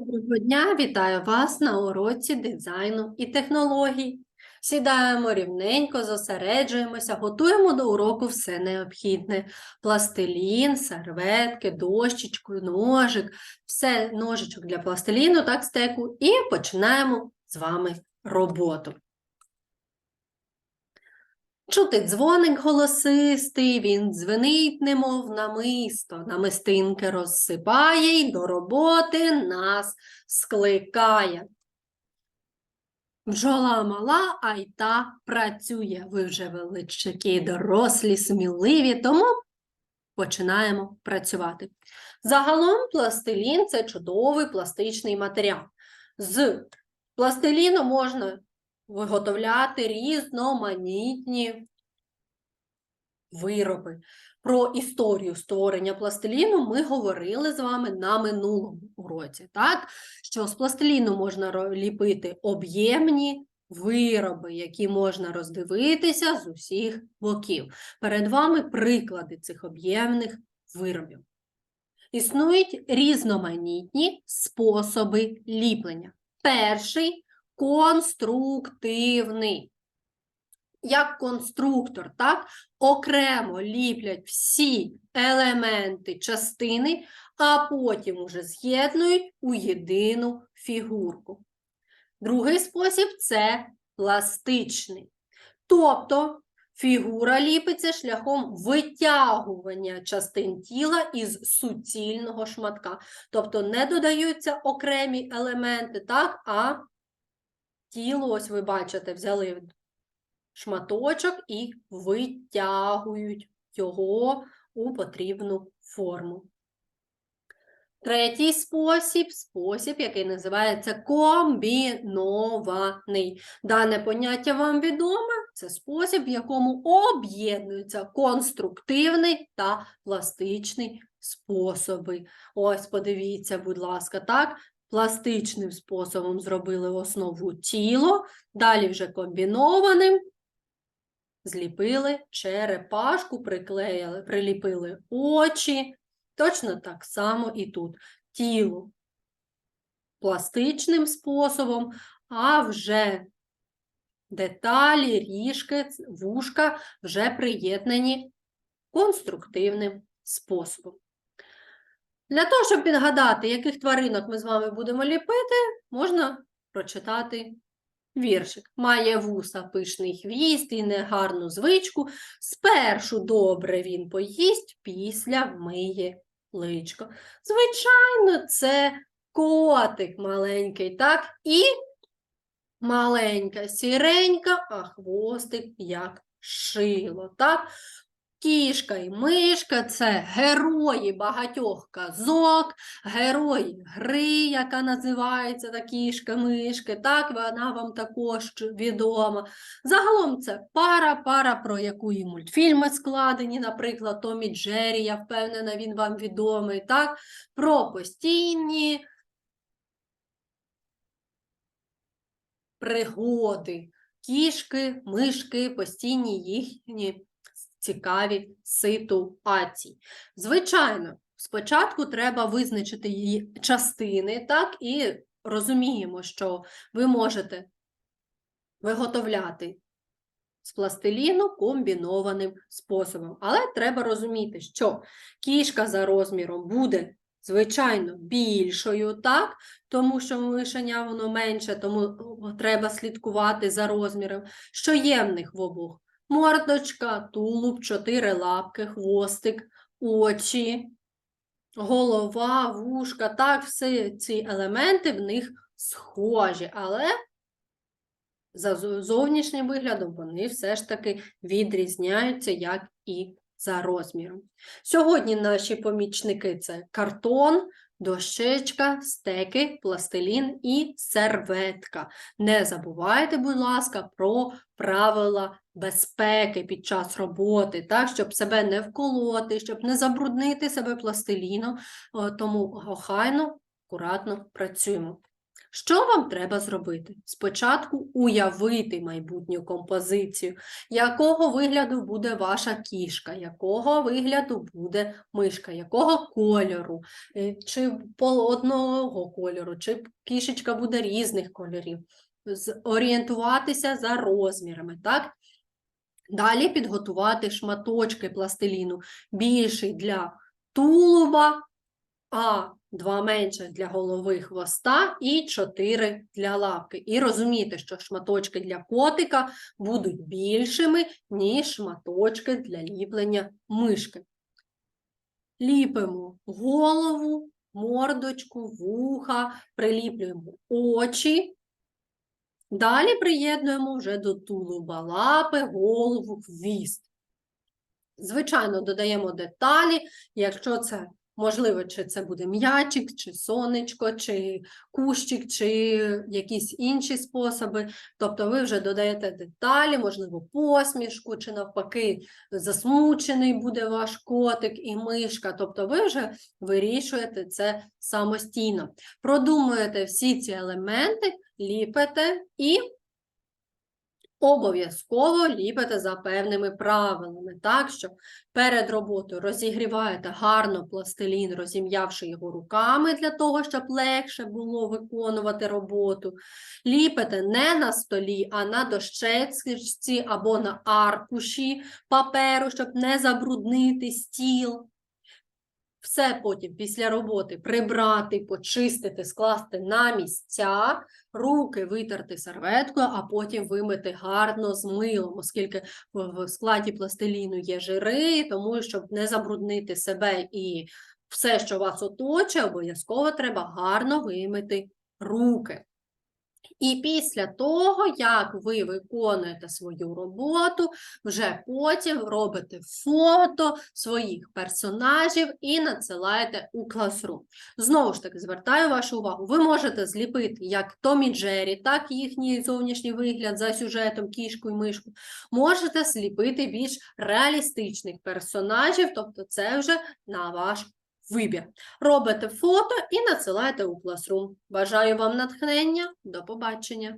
Доброго дня, вітаю вас на уроці дизайну і технологій. Сідаємо рівненько, зосереджуємося, готуємо до уроку все необхідне: пластилін, серветки, дощечку, ножик, все ножичок для пластиліну, так, стеку, і починаємо з вами роботу. Чути дзвоник голосистий, він дзвенить, немов намисто, намистинки розсипає й до роботи нас скликає. Бджола мала, а й та працює. Ви вже величаки, дорослі, сміливі, тому починаємо працювати. Загалом пластилін це чудовий пластичний матеріал. З пластиліну можна виготовляти різноманітні вироби. Про історію створення пластиліну ми говорили з вами на минулому уроці, так? Що з пластиліну можна ліпити об'ємні вироби, які можна роздивитися з усіх боків. Перед вами приклади цих об'ємних виробів. Існують різноманітні способи ліплення. Перший конструктивний. Як конструктор, так, окремо ліплять всі елементи частини, а потім уже з'єднують у єдину фігурку. Другий спосіб це пластичний. Тобто фігура ліпиться шляхом витягування частин тіла із суцільного шматка. Тобто не додаються окремі елементи, так, а тіло, ось ви бачите, взяли шматочок і витягують його у потрібну форму. Третій спосіб спосіб, який називається комбінований. Дане поняття вам відоме, це спосіб, в якому об'єднуються конструктивний та пластичний способи. Ось, подивіться, будь ласка, так. Пластичним способом зробили основу тіло, далі вже комбінованим зліпили черепашку, приклеїли, приліпили очі. Точно так само і тут. Тіло пластичним способом, а вже деталі, ріжки, вушка вже приєднані конструктивним способом. Для того, щоб підгадати, яких тваринок ми з вами будемо ліпити, можна прочитати Віршик має вуса пишний хвіст і негарну звичку. Спершу добре він поїсть, після вмиє личко. Звичайно, це котик маленький, так? І маленька сіренька, а хвостик як шило, так? Кішка і мишка це герої багатьох казок, герої гри, яка називається та кішка-мишки, так, вона вам також відома. Загалом це пара, пара, про яку і мультфільми складені, наприклад, Том і Джері, я впевнена, він вам відомий, так, про постійні пригоди, кішки, мишки, постійні їхні цікаві ситуації. Звичайно, спочатку треба визначити її частини, так, і розуміємо, що ви можете виготовляти з пластиліну комбінованим способом. Але треба розуміти, що кішка за розміром буде, звичайно, більшою, так, тому що мишеня воно менше, тому треба слідкувати за розміром, що є в них в обох мордочка, тулуб, чотири лапки, хвостик, очі, голова, вушка. Так, всі ці елементи в них схожі, але за зовнішнім виглядом вони все ж таки відрізняються, як і за розміром. Сьогодні наші помічники це картон, дощечка, стеки, пластилін і серветка. Не забувайте, будь ласка, про правила безпеки під час роботи, так, щоб себе не вколоти, щоб не забруднити себе пластиліном, тому охайно, акуратно працюємо. Що вам треба зробити? Спочатку уявити майбутню композицію, якого вигляду буде ваша кішка, якого вигляду буде мишка, якого кольору, е, чи по одного кольору, чи кішечка буде різних кольорів. Орієнтуватися за розмірами, так? Далі підготувати шматочки пластиліну, більший для тулуба, а два менших для голови хвоста і чотири для лапки. І розуміти, що шматочки для котика будуть більшими, ніж шматочки для ліплення мишки. Ліпимо голову, мордочку, вуха, приліплюємо очі. Далі приєднуємо вже до тулуба лапи, голову, хвіст. Звичайно, додаємо деталі, якщо це можливо, чи це буде м'ячик, чи сонечко, чи кущик, чи якісь інші способи. Тобто ви вже додаєте деталі, можливо, посмішку, чи навпаки, засмучений буде ваш котик і мишка. Тобто ви вже вирішуєте це самостійно. Продумуєте всі ці елементи, ліпите і обов'язково ліпите за певними правилами, так що перед роботою розігріваєте гарно пластилін, розім'явши його руками для того, щоб легше було виконувати роботу. Ліпите не на столі, а на дощечці або на аркуші паперу, щоб не забруднити стіл. Все потім після роботи прибрати, почистити, скласти на місця, руки витерти серветкою, а потім вимити гарно з милом, оскільки в складі пластиліну є жири, тому щоб не забруднити себе і все, що вас оточує, обов'язково треба гарно вимити руки. І після того, як ви виконуєте свою роботу, вже потім робите фото своїх персонажів і надсилаєте у Classroom. Знову ж таки, звертаю вашу увагу, ви можете зліпити як Том і Джері, так і їхній зовнішній вигляд за сюжетом кішку і мишку. Можете зліпити більш реалістичних персонажів, тобто це вже на ваш вибір. Робите фото і надсилаєте у Classroom. Бажаю вам натхнення. До побачення!